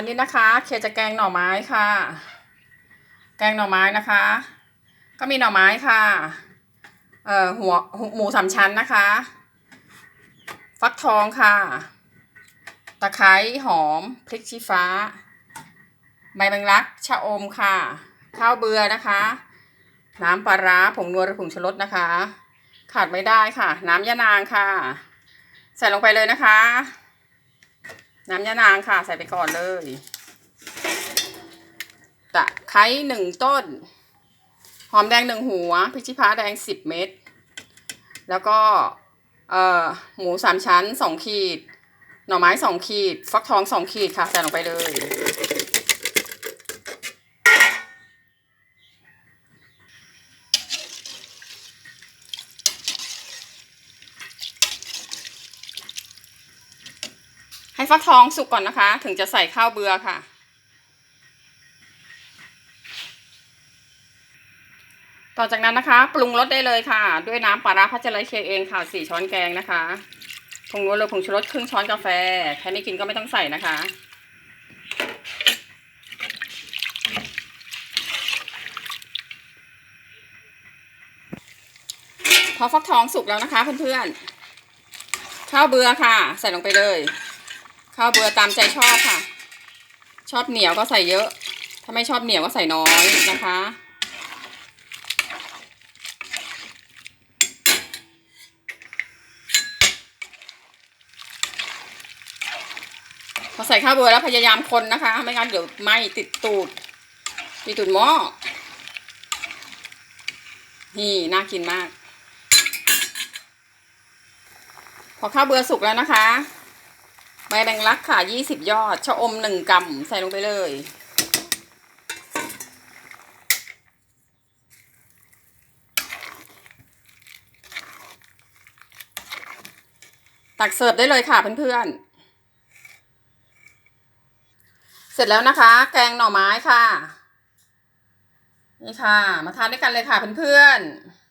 วันนี้นะคะ เคจะแกงหน่อไม้ค่ะ แกงหน่อไม้นะคะ ก็มีหน่อไม้ค่ะ เอ่อหัวหมูสามชั้นนะคะ ฟักทองค่ะ ตะไคร้หอม พริกชี้ฟ้า ใบแมงลักชะอมค่ะ ข้าวเบือนะคะ น้ำปลาร้าผงนัวหรือผงชูรสนะคะ ขาดไม่ได้ค่ะ น้ำยะนางค่ะ ใส่ลงไปเลยนะคะ น้ำยะนางค่ะ ใส่ไปก่อนเลยตะไคร้หนึ่งต้น หอมแดงหนึ่งหัวพริกชี้ฟ้าแดงสิบเม็ดแล้วก็เอ่อหมูสามชั้นสองขีด หน่อไม้สองขีด ฟักทองสองขีดค่ะ ใส่ลงไปเลย ให้ฟักทองสุกก่อนนะคะ ถึงจะใส่ข้าวเบือค่ะ ต่อจากนั้นนะคะ ปรุงรสได้เลยค่ะ ด้วยน้ำปลาร้าพัชรเคเองค่ะสี่ช้อนแกงนะคะผงนัวเลยผงชูรสครึ่งช้อนกาแฟ แค่ไม่กินก็ไม่ต้องใส่นะคะพอฟักทองสุกแล้วนะคะเพื่อนๆข้าวเบือค่ะ ใส่ลงไปเลย ข้าวเบือตามใจชอบค่ะ ชอบเหนียวก็ใส่เยอะ ถ้าไม่ชอบเหนียวก็ใส่น้อยนะคะ พอใส่ข้าวเบือแล้วพยายามคนนะคะ ไม่งั้นเดี๋ยวไหม้ติดตูดติดตูดหม้อ นี่น่ากินมาก พอข้าวเบือสุกแล้วนะคะ ใบแมงลักค่ะยี่สิบยอด ชะอมหนึ่งกำใส่ลงไปเลย ตักเสิร์ฟได้เลยค่ะเพื่อนๆ เสร็จแล้วนะคะ แกงหน่อไม้ค่ะ นี่ค่ะ มาทานด้วยกันเลยค่ะเพื่อนๆ